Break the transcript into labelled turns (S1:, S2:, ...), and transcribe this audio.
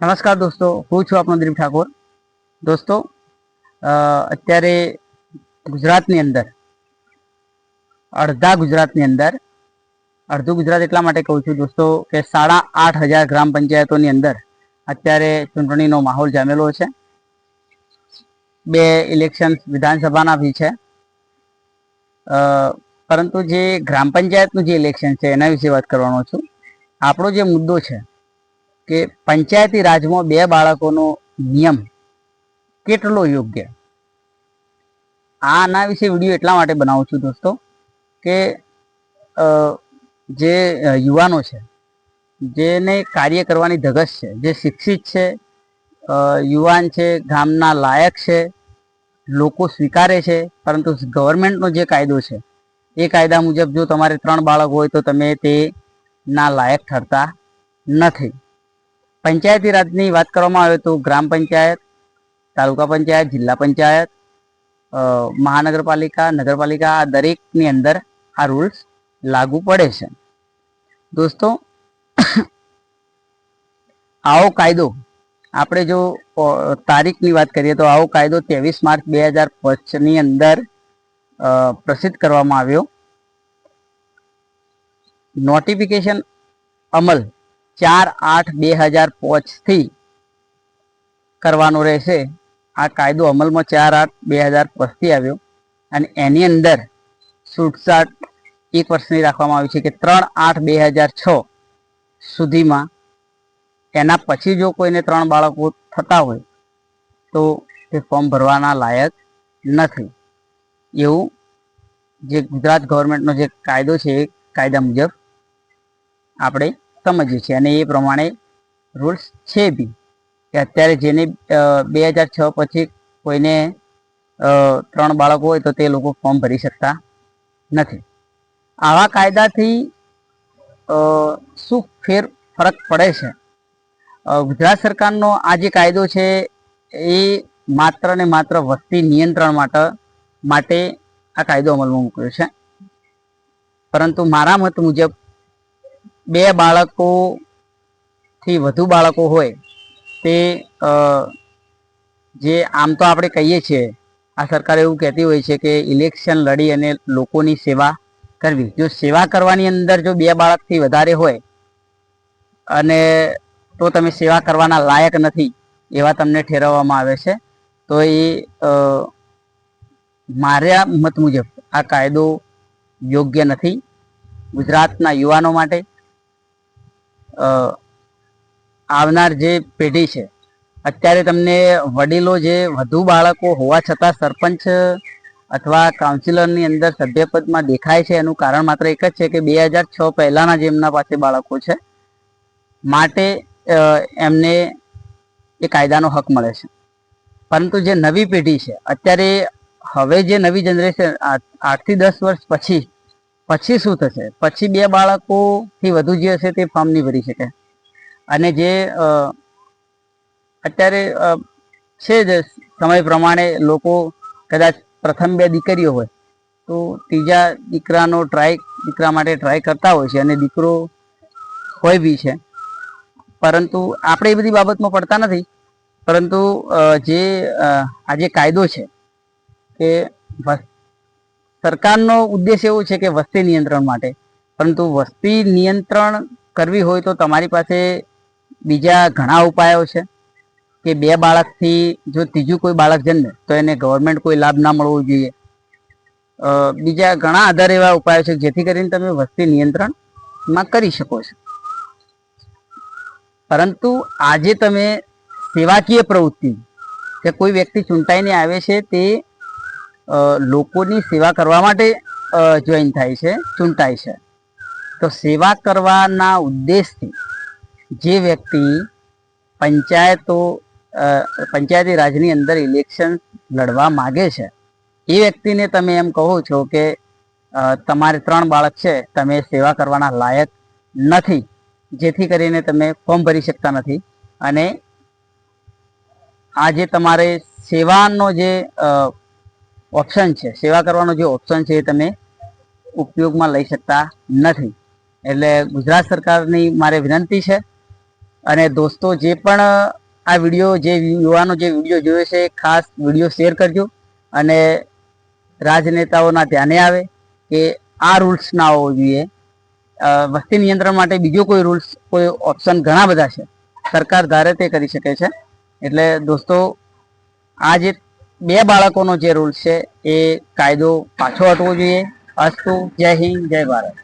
S1: નમસ્કાર દોસ્તો, હું છું આપનો દિલીપ ઠાકોર. દોસ્તો અત્યારે ગુજરાતની અંદર, અડધા ગુજરાતની અંદર, અડધું ગુજરાત એટલા માટે કહું છું દોસ્તો કે સાડા આઠ હજાર ગ્રામ પંચાયતોની અંદર અત્યારે ચૂંટણીનો માહોલ જામેલો છે. બે ઇલેક્શન વિધાનસભાના બી છે. પરંતુ જે ગ્રામ પંચાયતનું જે ઇલેક્શન છે, એના વિશે વાત કરવાનો છું. આપણો જે મુદ્દો છે કે પંચાયતી રાજમાં બે બાળકોનો નિયમ કેટલો યોગ્ય? આના વિશે વીડિયો એટલા માટે બનાવું છું દોસ્તો કે જે યુવાનો છે, જેને કાર્ય કરવાની ધગશ છે, જે શિક્ષિત છે યુવાન છે, ગામના લાયક છે, લોકો સ્વીકારે છે, પરંતુ ગવર્મેન્ટનો જે કાયદો છે, એ કાયદા મુજબ જો તમારે ત્રણ બાળક હોય તો તમે તે ના લાયક ઠરતા નથી. પંચાયતી રાજની વાત કરવામાં આવે તો ગ્રામ પંચાયત, તાલુકા પંચાયત, જિલ્લા પંચાયત મહાનગરપાલિકા, નગરપાલિકા આ દરેકની અંદર આ રૂલ્સ લાગુ પડે છે. દોસ્તો, આવો કાયદો, આપણે જો તારીખની વાત કરીએ તો આવો કાયદો ત્રેવીસ માર્ચ બે હજાર પાંચની અંદર પ્રસિદ્ધ કરવામાં આવ્યો. નોટિફિકેશન અમલ ચાર આઠ બે હજાર પાંચથી કરવાનો રહેશે. આ કાયદો અમલમાં ચાર આઠ બે હજાર પાંચથી આવ્યો. અને એની અંદર છૂટછાટ એક વર્ષની રાખવામાં આવી છે કે ત્રણ આઠ બે હજાર છ સુધીમાં. એના પછી જો કોઈને ત્રણ બાળકો થતા હોય તો તે ફોર્મ ભરવાના લાયક નથી. એવું જે ગુજરાત ગવર્મેન્ટનો જે કાયદો છે એ કાયદા મુજબ આપણે સમજીએ છે અને એ પ્રમાણે રૂલ્સ છે બી. કે અત્યારે જેને બે હજાર છ પછી કોઈને ત્રણ બાળકો હોય તો તે લોકો ફોર્મ ભરી શકતા નથી. આવા કાયદાથી શું ફેર, ફરક પડે છે? ગુજરાત સરકારનો આ જે કાયદો છે, એ માત્ર ને માત્ર વસ્તી નિયંત્રણ માટે માટે આ કાયદો અમલમાં મૂક્યો છે. પરંતુ મારા મત મુજબ બે બાળકોથી વધુ બાળકો હોય તે જે આમ તો આપણે કહીએ છીએ, આ સરકાર એવું કહેતી હોય છે કે ઇલેક્શન લડી અને લોકોની સેવા કરવી. જો સેવા કરવાની અંદર જો બે બાળકથી વધારે હોય અને તો તમે સેવા કરવાના લાયક નથી એવા તમને ઠેરવવામાં આવે છે. તો એ મારા મત મુજબ આ કાયદો યોગ્ય નથી. ગુજરાતના યુવાનો માટે આવનાર જે પેઢી છે, અત્યારે તમને વડીલો જે વધુ બાળકો હોવા છતાં સરપંચ અથવા કાઉન્સિલરની અંદર સભ્યપદમાં દેખાય છે, એનું કારણ માત્ર એક જ છે કે બે હજાર છ પહેલાંના જે એમના પાસે બાળકો છે, માટે એમને એ કાયદાનો હક મળે છે. પરંતુ જે નવી પેઢી છે, અત્યારે હવે જે નવી જનરેશન આઠથી દસ વર્ષ પછી પછી શું થશે? પછી બે બાળકોથી વધુ જે હશે તે ફોર્મ નહીં ભરી શકે. અને જે અત્યારે છે જ સમય પ્રમાણે લોકો કદાચ પ્રથમ બે દીકરીઓ હોય, તો ત્રીજા દીકરાનો ટ્રાય દીકરા માટે ટ્રાય કરતા હોય છે અને દીકરો હોય બી છે. પરંતુ આપણે એ બધી બાબતમાં પડતા નથી. પરંતુ જે આજે કાયદો છે કે સરકારનો ઉદ્દેશ એવો છે કે વસ્તી નિયંત્રણ માટે. પરંતુ વસ્તી નિયંત્રણ કરવી હોય તો તમારી પાસે બીજા ઘણા ઉપાયો છે કે બે બાળકથી જો ત્રીજું કોઈ બાળક જન્મે, તો એને ગવર્મેન્ટ કોઈ લાભ ના મળવો જોઈએ. બીજા ઘણા આધાર એવા ઉપાયો છે જેથી કરીને તમે વસ્તી નિયંત્રણમાં કરી શકો છો. પરંતુ આજે તમે સેવાકીય પ્રવૃત્તિ કે કોઈ વ્યક્તિ ચૂંટાઈને આવે છે તે લોકોની સેવા કરવા માટે જોઈન થાય છે, ચૂંટાય છે. તો સેવા કરવાના ઉદ્દેશથી જે વ્યક્તિ પંચાયતો પંચાયતી રાજની અંદર ઇલેક્શન લડવા માગે છે, એ વ્યક્તિને તમે એમ કહો છો કે તમારે ત્રણ બાળક છે, તમે સેવા કરવાના લાયક નથી. જેથી કરીને તમે ફોર્મ ભરી શકતા નથી. અને આ જે તમારે સેવાનો જે ઓપ્શન છે. સેવા કરવાનો જે ઓપ્શન છે એ તમે ઉપયોગમાં લઈ શકતા નથી. એટલે ગુજરાત સરકારની મારે વિનંતી છે અને દોસ્તો જે પણ આ વીડિયો જે યુવાનો જે વીડિયો જોયો છે, ખાસ વીડિયો શેર કરજો અને રાજનેતાઓના ધ્યાને આવે કે આ રૂલ્સ ના હોવો જોઈએ વસ્તી નિયંત્રણ માટે બીજો કોઈ રૂલ્સ કોઈ ઓપ્શન ઘણા બધા છે. સરકાર ધારે તે કરી શકે છે. એટલે દોસ્તો, આ જે બે બાળકોનો જે રૂલ્સ છે એ કાયદો પાછો હટવો જોઈએ. અસ્તુ, જય હિન્દ, જય ભારત.